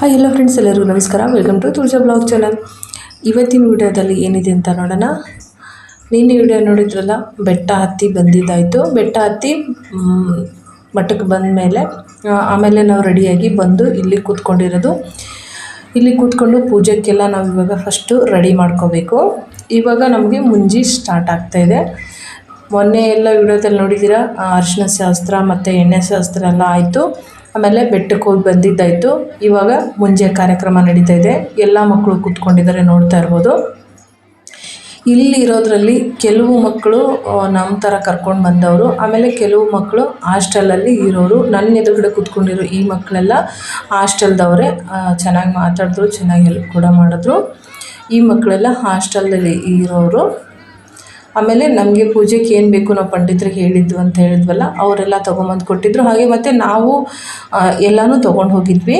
Hi ಎಲ್ಲ friends ಎಲ್ಲರಿಗೂ ನಮಸ್ಕಾರ. Welcome to Tulaja blog channel ಇವತ್ತಿನ ವಿಡಿಯೋದಲ್ಲಿ ಏನಿದೆ ಅಂತ ನೋಡೋಣ. ನಿನ್ನೆ ವಿಡಿಯೋ ನೋಡಿದ್ರಲ್ಲ, ಬೆಟ್ಟ ಹತ್ತಿ ಬಂದಿದ್ದಾಯಿತು. ಬೆಟ್ಟ ಹತ್ತಿ ಮಠಕ್ಕೆ ಬಂದ ಮೇಲೆ ಆಮೇಲೆ ನಾವು ರೆಡಿಯಾಗಿ ಬಂದು ಇಲ್ಲಿ ಕೂತ್ಕೊಂಡಿರೋದು. ಇಲ್ಲಿ ಕೂತ್ಕೊಂಡು ಪೂಜೆಗೆಲ್ಲ ನಾವು ಇವಾಗ ಫಸ್ಟು ರೆಡಿ ಮಾಡ್ಕೋಬೇಕು. ಇವಾಗ ನಮಗೆ ಮುಂಜಿ ಸ್ಟಾರ್ಟ್ ಇದೆ. ಮೊನ್ನೆ ಎಲ್ಲ ವಿಡಿಯೋದಲ್ಲಿ ನೋಡಿದ್ದೀರಾ ಅರಿಶಿನ ಶಾಸ್ತ್ರ ಮತ್ತು ಎಣ್ಣೆ ಶಾಸ್ತ್ರ ಎಲ್ಲ ಆಯಿತು. ಆಮೇಲೆ ಬೆಟ್ಟಕ್ಕೆ ಹೋಗಿ ಬಂದಿದ್ದಾಯಿತು. ಇವಾಗ ಮುಂಜೆ ಕಾರ್ಯಕ್ರಮ ನಡೀತಾ ಇದೆ. ಎಲ್ಲ ಮಕ್ಕಳು ಕೂತ್ಕೊಂಡಿದ್ದಾರೆ ನೋಡ್ತಾ ಇರ್ಬೋದು. ಇಲ್ಲಿರೋದ್ರಲ್ಲಿ ಕೆಲವು ಮಕ್ಕಳು ನಮ್ಮ ಥರ ಕರ್ಕೊಂಡು ಬಂದವರು. ಆಮೇಲೆ ಕೆಲವು ಮಕ್ಕಳು ಹಾಸ್ಟೆಲಲ್ಲಿ ಇರೋರು. ನನ್ನ ಎದುರುಗಡೆ ಕೂತ್ಕೊಂಡಿರೋ ಈ ಮಕ್ಕಳೆಲ್ಲ ಹಾಸ್ಟೆಲ್ದವರೇ. ಚೆನ್ನಾಗಿ ಮಾತಾಡಿದ್ರು, ಚೆನ್ನಾಗಿ ಹೆಲ್ಪ್ ಕೂಡ ಮಾಡಿದ್ರು. ಈ ಮಕ್ಕಳೆಲ್ಲ ಹಾಸ್ಟೆಲ್ದಲ್ಲಿ ಇರೋರು. ಆಮೇಲೆ ನಮಗೆ ಪೂಜೆಗೆ ಏನು ಬೇಕು ನಾವು ಪಂಡಿತರಿಗೆ ಹೇಳಿದ್ದು ಅಂತ ಹೇಳಿದ್ವಲ್ಲ, ಅವರೆಲ್ಲ ತೊಗೊಂಬಂದು ಕೊಟ್ಟಿದ್ರು. ಹಾಗೆ ಮತ್ತು ನಾವು ಎಲ್ಲನೂ ತೊಗೊಂಡು ಹೋಗಿದ್ವಿ.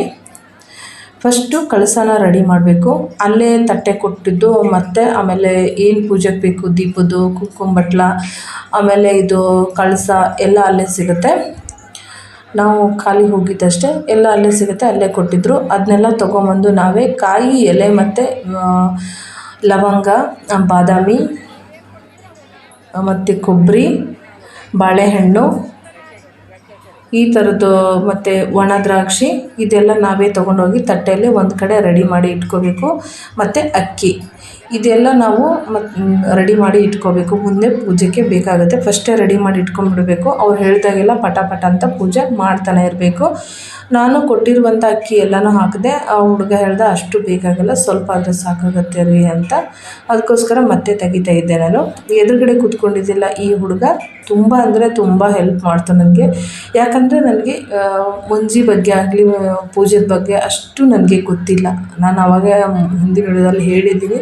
ಫಸ್ಟು ಕಳಸನ ರೆಡಿ ಮಾಡಬೇಕು. ಅಲ್ಲೇ ತಟ್ಟೆ ಕೊಟ್ಟಿದ್ದು, ಮತ್ತು ಆಮೇಲೆ ಏನು ಪೂಜೆಗೆ ಬೇಕು, ದೀಪದ್ದು ಕುಂಕುಂಬಟ್ಲ ಆಮೇಲೆ ಇದು ಕಳಸ, ಎಲ್ಲ ಅಲ್ಲೇ ಸಿಗುತ್ತೆ. ನಾವು ಖಾಲಿ ಹೋಗಿದ್ದಷ್ಟೇ, ಎಲ್ಲ ಅಲ್ಲೇ ಸಿಗುತ್ತೆ, ಅಲ್ಲೇ ಕೊಟ್ಟಿದ್ದರು ಅದನ್ನೆಲ್ಲ ತೊಗೊಂಬಂದು ನಾವೇ ಕಾಯಿ, ಎಲೆ ಮತ್ತು ಲವಂಗ, ಬಾದಾಮಿ ಮತ್ತು ಕೊಬ್ಬರಿ, ಬಾಳೆಹಣ್ಣು, ಈ ಥರದ್ದು ಮತ್ತು ಒಣ ದ್ರಾಕ್ಷಿ, ಇದೆಲ್ಲ ನಾವೇ ತೊಗೊಂಡೋಗಿ ತಟ್ಟೆಯಲ್ಲಿ ಒಂದು ಕಡೆ ರೆಡಿ ಮಾಡಿ ಇಟ್ಕೋಬೇಕು. ಮತ್ತು ಅಕ್ಕಿ, ಇದೆಲ್ಲ ನಾವು ರೆಡಿ ಮಾಡಿ ಇಟ್ಕೋಬೇಕು. ಮುಂದೆ ಪೂಜೆಗೆ ಬೇಕಾಗುತ್ತೆ. ಫಸ್ಟೇ ರೆಡಿ ಮಾಡಿ ಇಟ್ಕೊಂಡ್ಬಿಡ್ಬೇಕು. ಅವ್ರು ಹೇಳಿದಾಗೆಲ್ಲ ಪಟ ಪಟ ಅಂತ ಪೂಜೆ ಮಾಡ್ತಾನೆ ಇರಬೇಕು. ನಾನು ಕೊಟ್ಟಿರುವಂಥ ಅಕ್ಕಿ ಎಲ್ಲನೂ ಹಾಕಿದೆ, ಆ ಹುಡುಗ ಹೇಳ್ದೆ ಅಷ್ಟು ಬೇಕಾಗಲ್ಲ, ಸ್ವಲ್ಪ ಆದರೆ ಸಾಕಾಗತ್ತೆ ರೀ ಅಂತ. ಅದಕ್ಕೋಸ್ಕರ ಮತ್ತೆ ತೆಗಿತಾ ಇದ್ದೆ ನಾನು. ಎದುರುಗಡೆ ಕೂತ್ಕೊಂಡಿದ್ದಿಲ್ಲ ಈ ಹುಡುಗ, ತುಂಬ ಅಂದರೆ ತುಂಬ ಹೆಲ್ಪ್ ಮಾಡ್ತು ನನಗೆ ಯಾಕಂದರೆ ನನಗೆ ಮುಂಜಿ ಬಗ್ಗೆ ಆಗಲಿ, ಪೂಜೆದ ಬಗ್ಗೆ ಅಷ್ಟು ನನಗೆ ಗೊತ್ತಿಲ್ಲ. ನಾನು ಅವಾಗ ಹಿಂದಿನ ವಿಡಿಯೋದಲ್ಲಿ ಹೇಳಿದ್ದೀನಿ.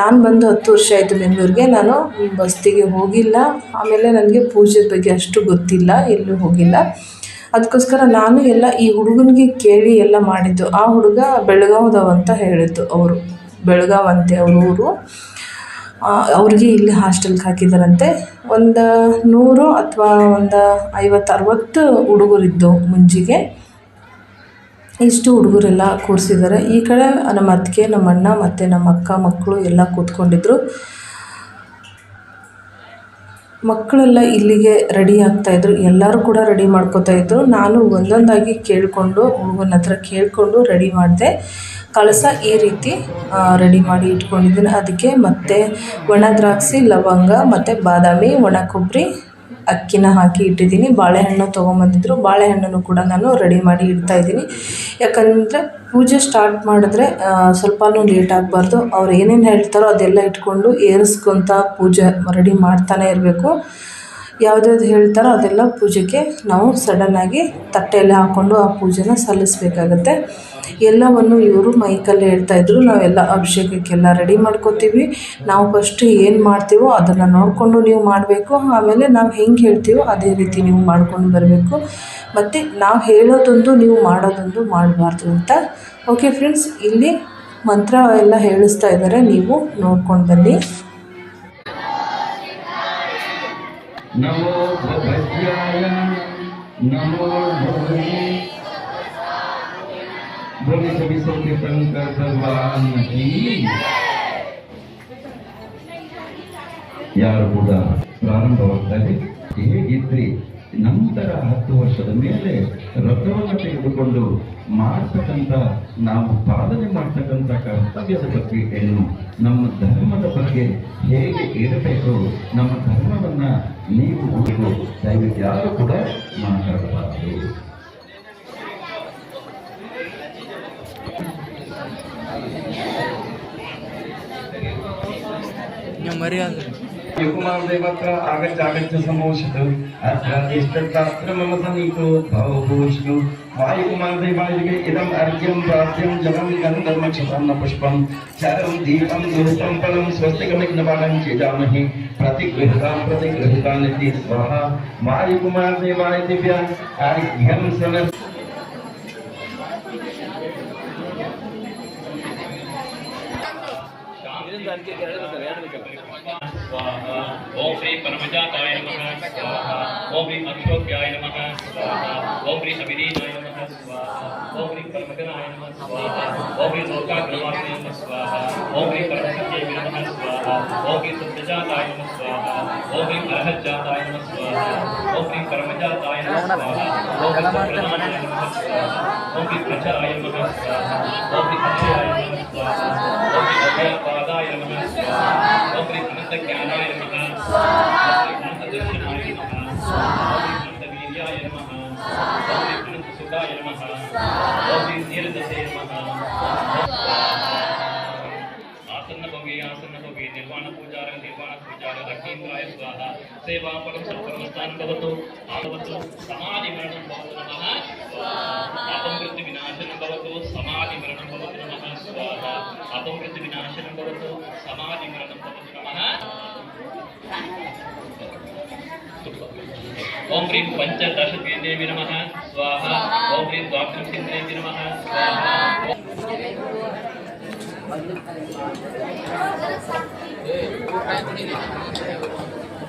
ನಾನು ಬಂದು ಹತ್ತು ವರ್ಷ ಆಯಿತು ಬೆಂಗಳೂರಿಗೆ, ನಾನು ಬಸ್ತಿಗೆ ಹೋಗಿಲ್ಲ. ಆಮೇಲೆ ನನಗೆ ಪೂಜೆದ ಬಗ್ಗೆ ಅಷ್ಟು ಗೊತ್ತಿಲ್ಲ, ಎಲ್ಲೂ ಹೋಗಿಲ್ಲ. ಅದಕ್ಕೋಸ್ಕರ ನಾನು ಎಲ್ಲ ಈ ಹುಡುಗನಿಗೆ ಕೇಳಿ ಎಲ್ಲ ಮಾಡಿದ್ದು. ಆ ಹುಡುಗ ಬೆಳಗಾವ್ದವ ಅಂತ ಹೇಳಿದ್ದು ಅವರು. ಬೆಳಗಾವ್ ಅಂತೆ ಅವ್ರ ಊರು. ಅವ್ರಿಗೆ ಇಲ್ಲಿ ಹಾಸ್ಟೆಲ್ಗೆ ಹಾಕಿದ್ದಾರಂತೆ. ಒಂದು ನೂರು ಅಥವಾ ಒಂದು ಐವತ್ತು ಅರವತ್ತು ಹುಡುಗರಿದ್ದು ಮುಂಜಿಗೆ. ಇಷ್ಟು ಹುಡುಗರೆಲ್ಲ ಕೂರಿಸಿದ್ದಾರೆ. ಈ ಕಡೆ ನಮ್ಮ ಅತ್ತಿಗೆ, ನಮ್ಮ ಅಣ್ಣ ಮತ್ತು ನಮ್ಮ ಅಕ್ಕ ಮಕ್ಕಳು ಎಲ್ಲ ಕೂತ್ಕೊಂಡಿದ್ರು. ಮಕ್ಕಳೆಲ್ಲ ಇಲ್ಲಿಗೆ ರೆಡಿ ಆಗ್ತಾ ಇದ್ರು. ಎಲ್ಲರೂ ಕೂಡ ರೆಡಿ ಮಾಡ್ಕೋತಾ ಇದ್ರು. ನಾನು ಒಂದೊಂದಾಗಿ ಕೇಳಿಕೊಂಡು, ಹುಡುಗನ ಹತ್ರ ಕೇಳಿಕೊಂಡು ರೆಡಿ ಮಾಡಿದೆ. ಕಳಸ ಈ ರೀತಿ ರೆಡಿ ಮಾಡಿ ಇಟ್ಕೊಂಡಿದ್ದೀನಿ. ಅದಕ್ಕೆ ಮತ್ತು ಒಣ ದ್ರಾಕ್ಷಿ, ಲವಂಗ, ಮತ್ತು ಬಾದಾಮಿ, ಒಣ ಕೊಬ್ಬರಿ ಅಕ್ಕಿನ ಹಾಕಿ ಇಟ್ಟಿದ್ದೀನಿ, ಬಾಳೆಹಣ್ಣು ತೊಗೊಂಬಂದಿದ್ರು. ಬಾಳೆಹಣ್ಣನ್ನು ಕೂಡ ನಾನು ರೆಡಿ ಮಾಡಿ ಇಡ್ತಾ ಇದ್ದೀನಿ. ಯಾಕಂದರೆ ಪೂಜೆ ಸ್ಟಾರ್ಟ್ ಮಾಡಿದ್ರೆ ಸ್ವಲ್ಪನೂ ಲೇಟ್ ಆಗಬಾರ್ದು. ಅವ್ರು ಏನೇನು ಹೇಳ್ತಾರೋ ಅದೆಲ್ಲ ಇಟ್ಕೊಂಡು ಏರಿಸ್ಕೊತ ಪೂಜೆ ರೆಡಿ ಮಾಡ್ತಾನೆ ಇರಬೇಕು. ಯಾವುದ್ಯಾವ್ದು ಹೇಳ್ತಾರೋ ಅದೆಲ್ಲ ಪೂಜೆಗೆ ನಾವು ಸಡನ್ನಾಗಿ ತಟ್ಟೆಯಲ್ಲಿ ಹಾಕ್ಕೊಂಡು ಆ ಪೂಜೆನ ಸಲ್ಲಿಸಬೇಕಾಗತ್ತೆ. ಎಲ್ಲವನ್ನು ಇವರು ಮೈಕಲ್ಲಿ ಹೇಳ್ತಾಯಿದ್ರು ನಾವೆಲ್ಲ ಅಭಿಷೇಕಕ್ಕೆಲ್ಲ ರೆಡಿ ಮಾಡ್ಕೋತೀವಿ. ನಾವು ಫಸ್ಟ್ ಏನು ಮಾಡ್ತೀವೋ ಅದನ್ನು ನೋಡಿಕೊಂಡು ನೀವು ಮಾಡಬೇಕು. ಆಮೇಲೆ ನಾವು ಹೆಂಗೆ ಹೇಳ್ತೀವೋ ಅದೇ ರೀತಿ ನೀವು ಮಾಡ್ಕೊಂಡು ಬರಬೇಕು. ಮತ್ತು ನಾವು ಹೇಳೋದೊಂದು, ನೀವು ಮಾಡೋದೊಂದು ಮಾಡಬಾರ್ದು ಅಂತ. ಓಕೆ ಫ್ರೆಂಡ್ಸ್ ಇಲ್ಲಿ ಮಂತ್ರ ಎಲ್ಲ ಹೇಳಿಸ್ತಾ ಇದ್ದಾರೆ. ನೀವು ನೋಡ್ಕೊಂಡು ಬನ್ನಿ. नमो भद्राय नमो भगवते बोले सभी सत्य शंकर भगवान की ಯಾರು ಕೂಡ ಪ್ರಾರಂಭವಾಗ್ತಾರೆ ಹೇಗಿದ್ರಿ ನಂತರ ಹತ್ತು ವರ್ಷದ ಮೇಲೆ ರಥವನ್ನು ತೆಗೆದುಕೊಂಡು ಮಾಡ್ತಕ್ಕಂಥ ನಾವು ಪಾಲನೆ ಮಾಡ್ತಕ್ಕಂಥ ಕರ್ತವ್ಯದ ಬಗ್ಗೆ ಏನು, ನಮ್ಮ ಧರ್ಮದ ಬಗ್ಗೆ ಹೇಗೆ ಇರಬೇಕು, ನಮ್ಮ ಧರ್ಮವನ್ನ ನೀವು ದಯವಿಟ್ಟು ಯಾರು ಕೂಡ ಮಾತಾಡಬಾರದು. ಮರ್ಯಾದೆ. युगमादेवत्र आगच्छागच्छ समोषत अत्रादिष्टत्रात्र मम समीपो भवभूष्णु वायुकुमादेवायुगे इदम् अर्घ्यं प्राप्यं जलं गन्धमक्षसन्न पुष्पं चरं दीपं धूपं फलं स्वस्तिकमिग्नपालं चेजामहे प्रतिगृहतां प्रतिगृहतानिति स्वाहा वायुकुमादेवाय दिव्या अर्घ्यं समर् के स्वाहा ओम श्री परमजाताय नमः स्वाहा ओम श्री अक्षोभ्याय नमः स्वाहा ओम श्री समिदीनाय नमः स्वाहा ओम श्री परमगनाय नमः स्वाहा ओम श्री लोकाग्रवाय नमः स्वाहा ओम श्री परमसत्ये नमः स्वाहा ओम श्री सत्यजाताय नमः स्वाहा ओम श्री परहजाताय नमः स्वाहा ओम श्री परमजाताय नमः स्वाहा ओम श्री परमगनाय नमः स्वाहा ओम श्री प्रजाय नमः स्वाहा ओम श्री अक्षयाय नमः स्वाहा ओम श्री अभयपादाय नमः அந்த ஞானாய நமக వాపరం సఫలం భవతు భవతు సమాధి మరణం భవతు నమః. అపమృతి వినాశనం భవతు సమాధి మరణం భవతు నమః. స్వాహ. అపమృతి వినాశనం భవతు సమాధి మరణం భవతు నమః. ఓం హ్రీం పంచదశ నమ. స్వాహ. ఓం హ్రీం ద్వాదశ నమ. స్వాహ. Thank you.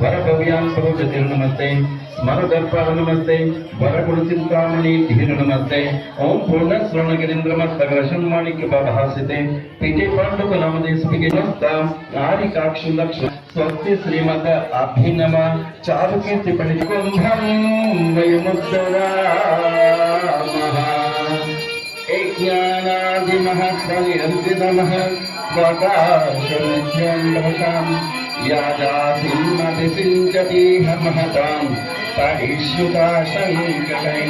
ವರ ಭವ್ಯಾಂಬರು ಜತಿರು ನಮಸ್ತೆ. ಸ್ಮರ ದರ್ಪಣ ನಮಸ್ತೆ. ವರ ಚಿಂತಾಮಣಿ ಹಿರು ನಮಸ್ತೆ. ಓಂ ಪೂರ್ಣ ಶ್ರವಣಗಿರೀಂದ್ರ ಮತ್ತ ಗ್ರಶಂ ಮಾಣಿಕ್ಯ ಪದಹಾಸ್ಯತೆ ಪಾಂಡುಕ ನಾಮದೇಶಿಗೆ ಮಸ್ತ. ಆರಿಕಾಕ್ಷಿ ಲಕ್ಷ. ಸ್ವಸ್ತಿ ಶ್ರೀಮದ ಅಭಿನವ ಚಾರುಕೀರ್ತಿ ಪಡಿಕೊಂಡಂ ವಯಮುದ್ದರಾಮಃ ಏಜ್ಞಾನಾದಿಮಃ ನಮಃ प्रकाशनिभ्यण्डभताम् या जातिमतिसिञ्चतीह महताम् तहिष्युता सङ्कटै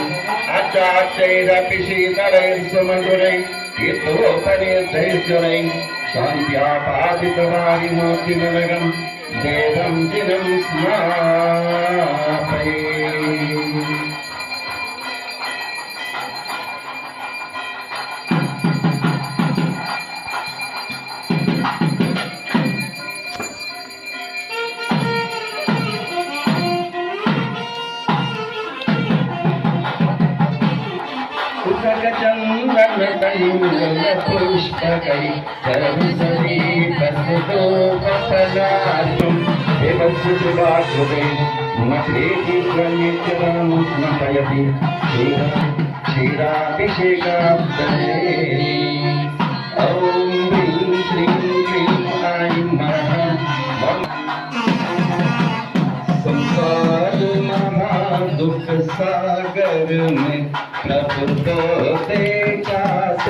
अचाच्चैरपि शीतलैर्सुमधुरै हितोपनिर्धैश्वरै सन्ध्यापादितवारिमोतिनगम् दिनम् स्मापये सकई सर्व सभी बस दो बसला तुम हे बस सुबा हो गई मठेति प्रणितरं स्मृतयति क्षीराभिषेकाब्दे ॐ ह्रीं श्रीं सागर में प्रभु तो तेरा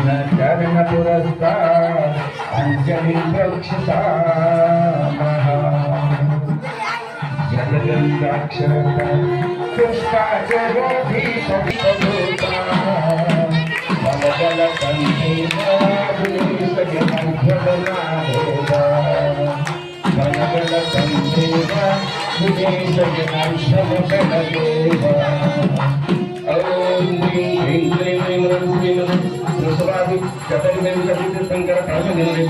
కఠిన చరణ పురస్త అంజలి రక్షిత జగదంతాక్షర పుష్పాచరీత బల కంఠే సజనాభ బల కంఠే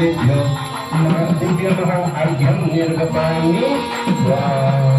Maka tiga ayam nirgapani Wah